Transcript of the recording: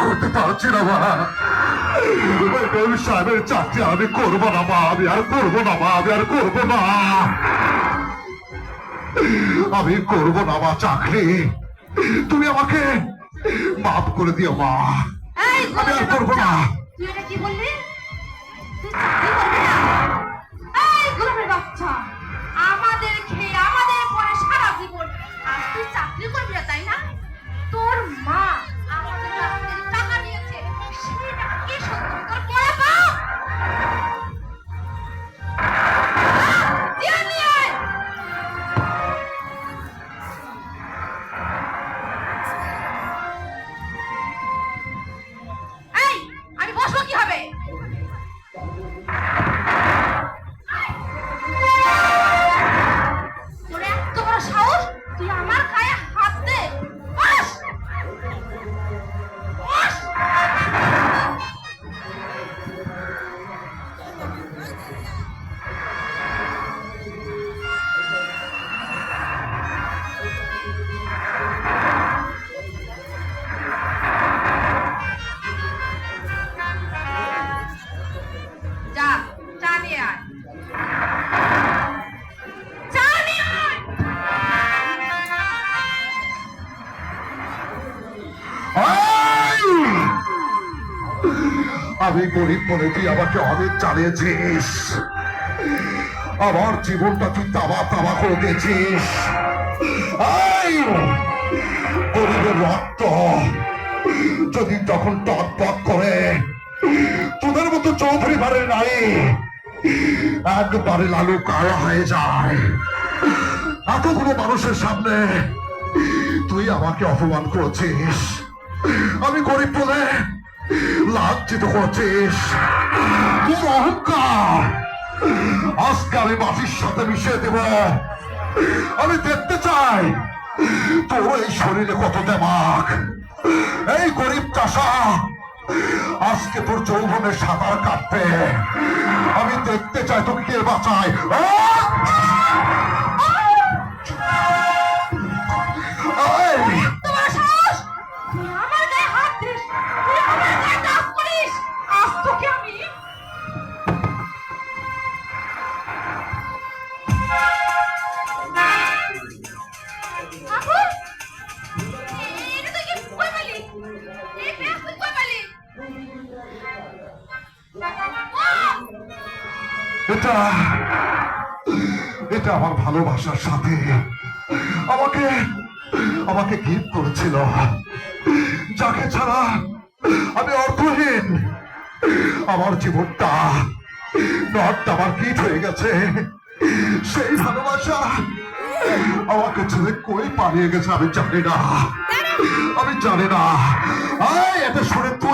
করতে পারছি না মা। ওই সাহেবের চাকরি আমি করব না মা। আমি আর করব না মা। আমি আর করব না। আমি করব না মা চাকরি। তুমি আমাকে মাফ করে দিও মা। আমি আর করব না। তুই এটা কি বললি? আমি গরিব বলে তুই আমাকে অনেক চালিয়েছিস। আমার জীবনটা তুই তাবা তাবা করে দিয়েছিস! গরিবের রক্ত যদি তখন টক টক করে, তোদের মতো চৌধুরী বাড়ির নাই একবারে লালু কালো হয়ে যায়। এতগুলো মানুষের সামনে তুই আমাকে অপমান করেছিস। আমি গরিব বলে লাঞ্ছিত করছিস। তোর অহংকার। আজকে আমি মাটির সাথে মিশিয়ে দেব। আমি দেখতে চাই তোর এই শরীরে কত দেমাক। এই গরিব চাষা, আজকে তোর যৌবনের সাঁতার কাটবে আমি দেখতে চাই তোকে কে বাঁচায়। এটা এটা আমার ভালোবাসার সাথে। আমাকে আমাকে গিফট করেছিল। যাকে ছাড়া আমি অর্থহীন। আমার জীবনটা নট আমার গিট হয়ে গেছে। সেই ভালোবাসা আমাকে ছেড়ে কই পালিয়ে গেছে আমি জানি না। আমি জানি না। আয় এটা শুনে করবি